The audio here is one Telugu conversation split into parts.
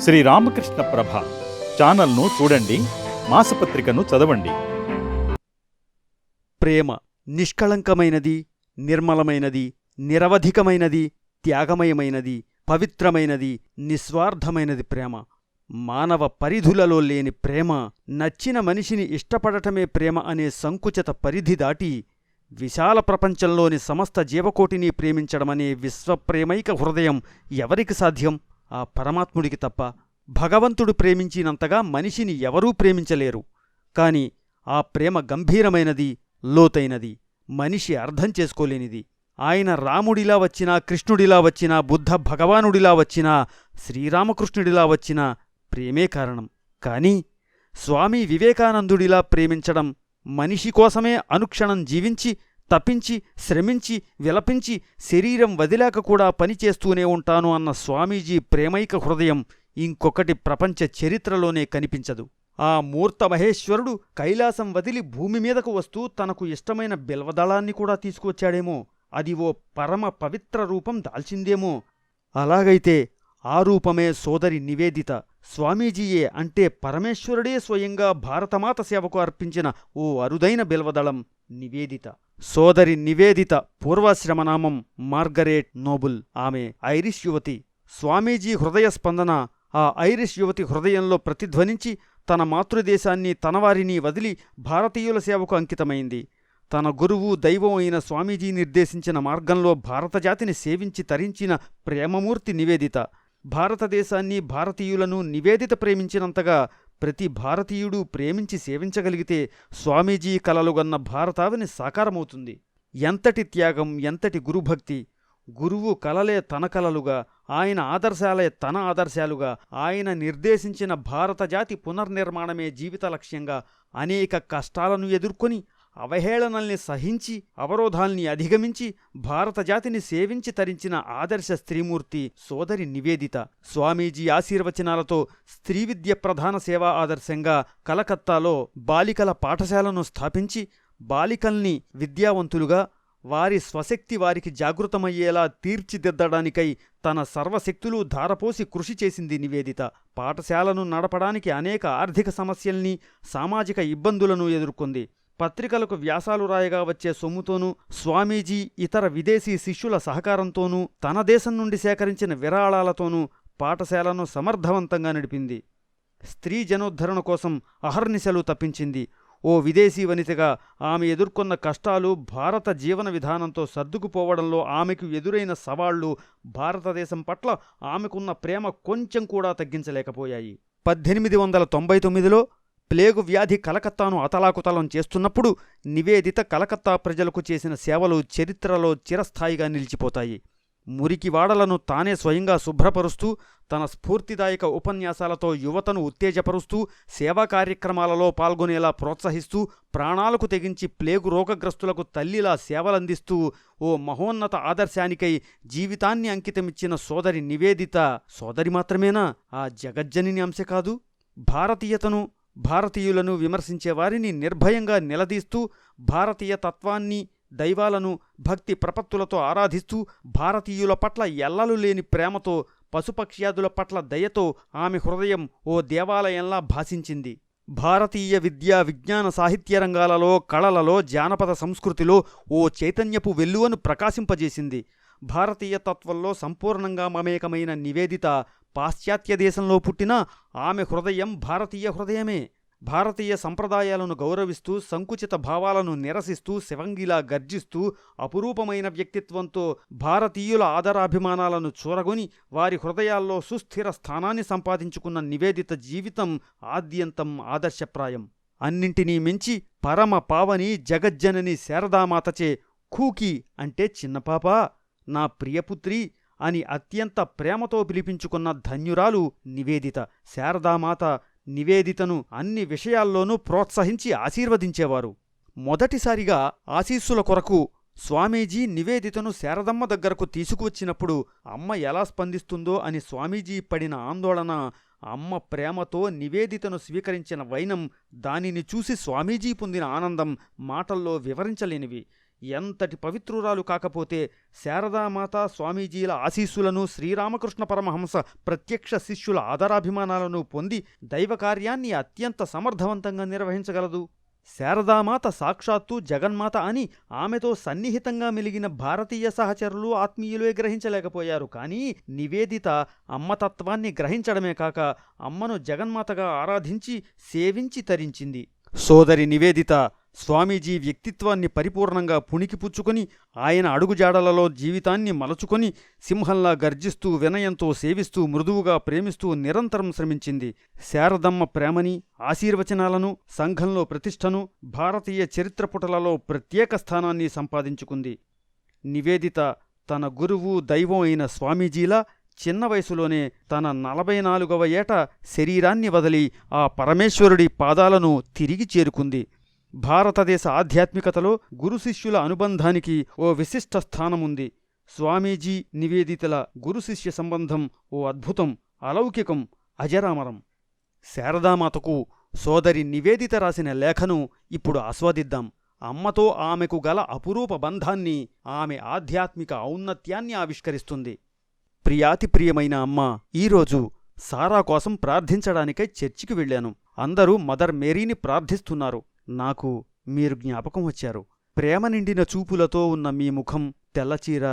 శ్రీ రామకృష్ణ ప్రభ ఛానల్ను చూడండి మాసపత్రికను చదవండి. ప్రేమ నిష్కళంకమైనది నిర్మలమైనది నిరవధికమైనది త్యాగమయమైనది పవిత్రమైనది నిస్వార్థమైనది ప్రేమ. మానవ పరిధులలో లేని ప్రేమ నచ్చిన మనిషిని ఇష్టపడటమే ప్రేమ అనే సంకుచిత పరిధి దాటి విశాల ప్రపంచంలోని సమస్త జీవకోటిని ప్రేమించడమనే విశ్వప్రేమైక హృదయం ఎవరికి సాధ్యం? ఆ పరమాత్ముడికి తప్ప భగవంతుడు ప్రేమించినంతగా మనిషిని ఎవరూ ప్రేమించలేరు. కాని ఆ ప్రేమ గంభీరమైనది లోతైనది. మనిషి అర్థం చేసుకోలేనిది. ఆయన రాముడిలా వచ్చినా కృష్ణుడిలా వచ్చినా బుద్ధ భగవానుడిలా వచ్చినా శ్రీరామకృష్ణుడిలా వచ్చినా ప్రేమే కారణం. కాని స్వామి వివేకానందుడిలా ప్రేమించడం మనిషి కోసమే అనుక్షణం జీవించి తప్పించి శ్రమించి విలపించి శరీరం వదిలాక కూడా పనిచేస్తూనే ఉంటాను అన్న స్వామీజీ ప్రేమైక హృదయం ఇంకొకటి ప్రపంచ చరిత్రలోనే కనిపించదు. ఆ మూర్త మహేశ్వరుడు కైలాసం వదిలి భూమి మీదకు వస్తూ తనకు ఇష్టమైన బిల్వదళాన్ని కూడా తీసుకువచ్చాడేమో. అది ఓ పరమ పవిత్ర రూపం దాల్చిందేమో. అలాగైతే ఆ రూపమే సోదరి నివేదిత. స్వామీజీయే అంటే పరమేశ్వరుడే స్వయంగా భారతమాత సేవకు అర్పించిన ఓ అరుదైన బిల్వదళం నివేదిత. సోదరి నివేదిత పూర్వాశ్రమనామం మార్గరేట్ నోబుల్. ఆమె ఐరిష్ యువతి. స్వామీజీ హృదయ స్పందన. ఆ ఐరిష్ యువతి హృదయంలో ప్రతిధ్వనించి తన మాతృదేశాన్ని తనవారిని వదిలి భారతీయుల సేవకు అంకితమైంది. తన గురువు దైవం అయిన స్వామీజీ నిర్దేశించిన మార్గంలో భారతజాతిని సేవించి తరించిన ప్రేమమూర్తి నివేదిత. భారతదేశాన్ని భారతీయులను నివేదిత ప్రేమించినంతగా ప్రతి భారతీయుడు ప్రేమించి సేవించగలిగితే స్వామీజీ కలలుగన్న భారతావని సాకారమవుతుంది. ఎంతటి త్యాగం ఎంతటి గురుభక్తి. గురువు కలలే తన కలలుగా ఆయన ఆదర్శాలే తన ఆదర్శాలుగా ఆయన నిర్దేశించిన భారతజాతి పునర్నిర్మాణమే జీవిత లక్ష్యంగా అనేక కష్టాలను ఎదుర్కొని అవహేళనల్ని సహించి అవరోధాల్ని అధిగమించి భారతజాతిని సేవించి తరించిన ఆదర్శ స్త్రీమూర్తి సోదరి నివేదిత. స్వామీజీ ఆశీర్వచనాలతో స్త్రీ విద్య ప్రధాన సేవా ఆదర్శంగా కలకత్తాలో బాలికల పాఠశాలను స్థాపించి బాలికల్ని విద్యావంతులుగా వారి స్వశక్తి వారికి జాగృతమయ్యేలా తీర్చిదిద్దడానికై తన సర్వశక్తులు ధారపోసి కృషి చేసింది నివేదిత. పాఠశాలను నడపడానికి అనేక ఆర్థిక సమస్యల్ని సామాజిక ఇబ్బందులను ఎదుర్కొంది. పత్రికలకు వ్యాసాలు రాయగా వచ్చే సొమ్ముతోనూ స్వామీజీ ఇతర విదేశీ శిష్యుల సహకారంతోనూ తన దేశం నుండి సేకరించిన విరాళాలతోనూ పాఠశాలను సమర్థవంతంగా నడిపింది. స్త్రీ జనోద్ధరణ కోసం అహర్నిశలు తప్పించింది. ఓ విదేశీ వనితగా ఆమె ఎదుర్కొన్న కష్టాలు భారత జీవన విధానంతో సర్దుకుపోవడంలో ఆమెకు ఎదురైన సవాళ్ళు భారతదేశం పట్ల ఆమెకున్న ప్రేమ కొంచెం కూడా తగ్గించలేకపోయాయి. పద్దెనిమిది వందల తొంభై తొమ్మిదిలో ప్లేగు వ్యాధి కలకత్తాను అతలాకుతలం చేస్తున్నప్పుడు నివేదిత కలకత్తా ప్రజలకు చేసిన సేవలు చరిత్రలో చిరస్థాయిగా నిలిచిపోతాయి. మురికి వాడలను తానే స్వయంగా శుభ్రపరుస్తూ తన స్ఫూర్తిదాయక ఉపన్యాసాలతో యువతను ఉత్తేజపరుస్తూ సేవా కార్యక్రమాలలో పాల్గొనేలా ప్రోత్సహిస్తూ ప్రాణాలకు తెగించి ప్లేగు రోగగ్రస్తులకు తల్లిలా సేవలందిస్తూ ఓ మహోన్నత ఆదర్శానికై జీవితాన్ని అంకితమిచ్చిన సోదరి నివేదిత సోదరి మాత్రమేనా? ఆ జగజ్జనిని అంశ కాదు. భారతీయతను భారతీయులను విమర్శించే వారిని నిర్భయంగా నిలదీస్తూ భారతీయ తత్వాన్ని దైవాలను భక్తి ప్రపత్తులతో ఆరాధిస్తూ భారతీయుల పట్ల ఎల్లలు లేని ప్రేమతో పశుపక్ష్యాదుల పట్ల దయతో ఆమె హృదయం ఓ దేవాలయంలా భాసించింది. భారతీయ విద్యా విజ్ఞాన సాహిత్య రంగాలలో కళలలో జానపద సంస్కృతిలో ఓ చైతన్యపు వెల్లువను ప్రకాశింపజేసింది. భారతీయ తత్వంలో సంపూర్ణంగా మమేకమైన నివేదిత పాశ్చాత్య దేశంలో పుట్టిన ఆమె హృదయం భారతీయ హృదయమే. భారతీయ సంప్రదాయాలను గౌరవిస్తూ సంకుచిత భావాలను నిరసిస్తూ శివంగిలా గర్జిస్తూ అపురూపమైన వ్యక్తిత్వంతో భారతీయుల ఆదరాభిమానాలను చూరగొని వారి హృదయాల్లో సుస్థిర స్థానాన్ని సంపాదించుకున్న నివేదిత జీవితం ఆద్యంతం ఆదర్శప్రాయం. అన్నింటినీ మించి పరమ పావని జగజ్జనని శారదామాతచే ఖూకి అంటే చిన్నపాప. నా ప్రియపుత్రి అని అత్యంత ప్రేమతో పిలిపించుకున్న ధన్యురాలు నివేదిత. శారదామాత నివేదితను అన్ని విషయాల్లోనూ ప్రోత్సహించి ఆశీర్వదించేవారు. మొదటిసారిగా ఆశీస్సుల కొరకు స్వామీజీ నివేదితను శారదమ్మ దగ్గరకు తీసుకువచ్చినప్పుడు అమ్మ ఎలా స్పందిస్తుందో అని స్వామీజీ పడిన ఆందోళన అమ్మ ప్రేమతో నివేదితను స్వీకరించిన వైనం దానిని చూసి స్వామీజీ పొందిన ఆనందం మాటల్లో వివరించలేనివి. ఎంతటి పవిత్రురాలు కాకపోతే శారదామాత స్వామీజీల ఆశీస్సులను శ్రీరామకృష్ణ పరమహంస ప్రత్యక్ష శిష్యుల ఆదరాభిమానాలను పొంది దైవకార్యాన్ని అత్యంత సమర్థవంతంగా నిర్వహించగలదు. శారదామాత సాక్షాత్తు జగన్మాత అని ఆమెతో సన్నిహితంగా మెలిగిన భారతీయ సహచరులు ఆత్మీయులే గ్రహించలేకపోయారు. కానీ నివేదిత అమ్మతత్వాన్ని గ్రహించడమే కాక అమ్మను జగన్మాతగా ఆరాధించి సేవించి తరించింది. సోదరి నివేదిత స్వామీజీ వ్యక్తిత్వాన్ని పరిపూర్ణంగా పుణికిపుచ్చుకొని ఆయన అడుగుజాడలలో జీవితాన్ని మలచుకొని సింహంలా గర్జిస్తూ వినయంతో సేవిస్తూ మృదువుగా ప్రేమిస్తూ నిరంతరం శ్రమించింది. శారదమ్మ ప్రేమని ఆశీర్వచనాలను సంఘంలో ప్రతిష్టను భారతీయ చరిత్ర పుటలలో ప్రత్యేక స్థానాన్ని సంపాదించుకుంది. నివేదిత తన గురువు దైవం అయిన స్వామీజీలా చిన్న వయసులోనే తన నలభై నాలుగవ ఏట శరీరాన్ని వదిలి ఆ పరమేశ్వరుడి పాదాలను తిరిగి చేరుకుంది. భారతదేశ ఆధ్యాత్మికతలో గురు శిష్యుల అనుబంధానికి ఓ విశిష్ట స్థానముంది. స్వామీజీ నివేదితల గురు శిష్య సంబంధం ఓ అద్భుతం అలౌకికం అజరామరం. శారదామాతకు సోదరి నివేదిత రాసిన లేఖను ఇప్పుడు ఆస్వాదిద్దాం. అమ్మతో ఆమెకు గల అపురూప బంధాన్ని ఆమె ఆధ్యాత్మిక ఔన్నత్యాన్ని ఆవిష్కరిస్తుంది. ప్రియాతి ప్రియమైన అమ్మ ఈరోజు సారా కోసం ప్రార్థించడానికై చర్చికి వెళ్ళాను. అందరూ మదర్ మేరీని ప్రార్థిస్తున్నారు. నాకు మీరు జ్ఞాపకం వచ్చారు. ప్రేమ నిండిన చూపులతో ఉన్న మీ ముఖం తెల్లచీర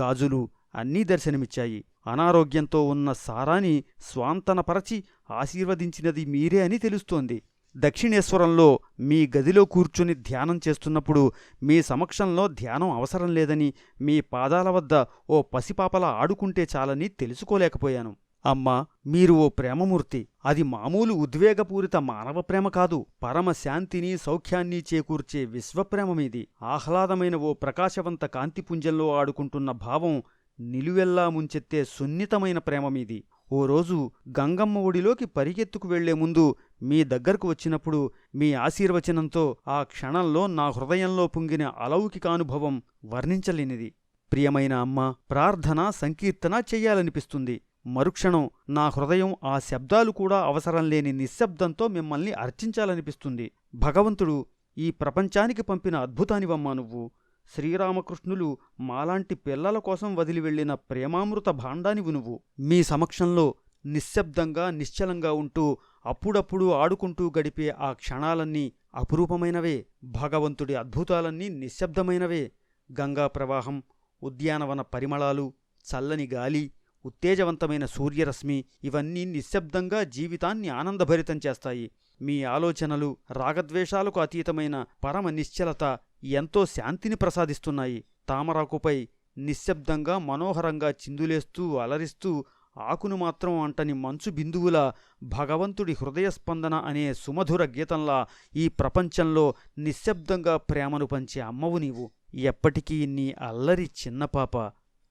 గాజులు అన్నీ దర్శనమిచ్చాయి. అనారోగ్యంతో ఉన్న సారాని స్వాంతనపరచి ఆశీర్వదించినది మీరే అని తెలుస్తోంది. దక్షిణేశ్వరంలో మీ గదిలో కూర్చుని ధ్యానం చేస్తున్నప్పుడు మీ సమక్షంలో ధ్యానం అవసరం లేదని మీ పాదాల వద్ద ఓ పసిపాపలా ఆడుకుంటే చాలని తెలుసుకోలేకపోయాను. అమ్మా మీరు ఓ ప్రేమమూర్తి. అది మామూలు ఉద్వేగపూరిత మానవ ప్రేమ కాదు. పరమ శాంతిని సౌఖ్యాన్ని చేకూర్చే విశ్వప్రేమ మీది ఆహ్లాదమైన ఓ ప్రకాశవంత కాంతిపుంజంలో ఆడుకుంటున్న భావం నిలువెల్లా ముంచెత్తే సున్నితమైన ప్రేమ మీది ఓ రోజు గంగమ్మ ఒడిలోకి పరిగెత్తుకు వెళ్ళే ముందు మీ దగ్గరకు వచ్చినప్పుడు మీ ఆశీర్వచనంతో ఆ క్షణంలో నా హృదయంలో పొంగిన అలౌకికానుభవం వర్ణించలేనిది. ప్రియమైన అమ్మ ప్రార్థన సంకీర్తన చెయ్యాలనిపిస్తుంది. మరుక్షణం నా హృదయం ఆ శబ్దాలు కూడా అవసరం లేని నిశ్శబ్దంతో మిమ్మల్ని అర్చించాలనిపిస్తుంది. భగవంతుడు ఈ ప్రపంచానికి పంపిన అద్భుతానివమ్మా నువ్వు. శ్రీరామకృష్ణులు మాలాంటి పిల్లల కోసం వదిలి వెళ్ళిన ప్రేమామృత భాండానివు నువ్వు. మీ సమక్షంలో నిశ్శబ్దంగా నిశ్చలంగా ఉంటూ అప్పుడప్పుడు ఆడుకుంటూ గడిపే ఆ క్షణాలన్నీ అపురూపమైనవే. భగవంతుడి అద్భుతాలన్నీ నిశ్శబ్దమైనవే. గంగా ప్రవాహం ఉద్యానవన పరిమళాలు చల్లని గాలి ఉత్తేజవంతమైన సూర్యరశ్మి ఇవన్నీ నిశ్శబ్దంగా జీవితాన్ని ఆనందభరితం చేస్తాయి. మీ ఆలోచనలు రాగద్వేషాలకు అతీతమైన పరమ నిశ్చలత ఎంతో శాంతిని ప్రసాదిస్తున్నాయి. తామరాకుపై నిశ్శబ్దంగా మనోహరంగా చిందులేస్తూ అలరిస్తూ ఆకును మాత్రం అంటని మంచు బిందువుల భగవంతుడి హృదయస్పందన అనే సుమధుర గీతంలా ఈ ప్రపంచంలో నిశ్శబ్దంగా ప్రేమను పంచే అమ్మవు నీవు. ఎప్పటికీ నీ అల్లరి చిన్నపాప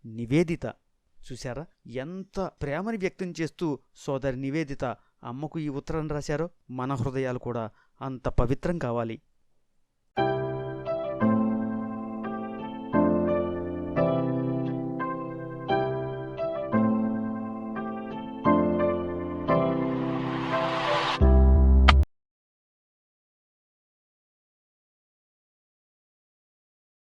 నివేదిత. చూశారా? ఎంత ప్రేమని వ్యక్తం చేస్తూ సోదరి నివేదిత అమ్మకు ఈ ఉత్తరం రాశారో? మన హృదయాలు కూడా అంత పవిత్రం కావాలి.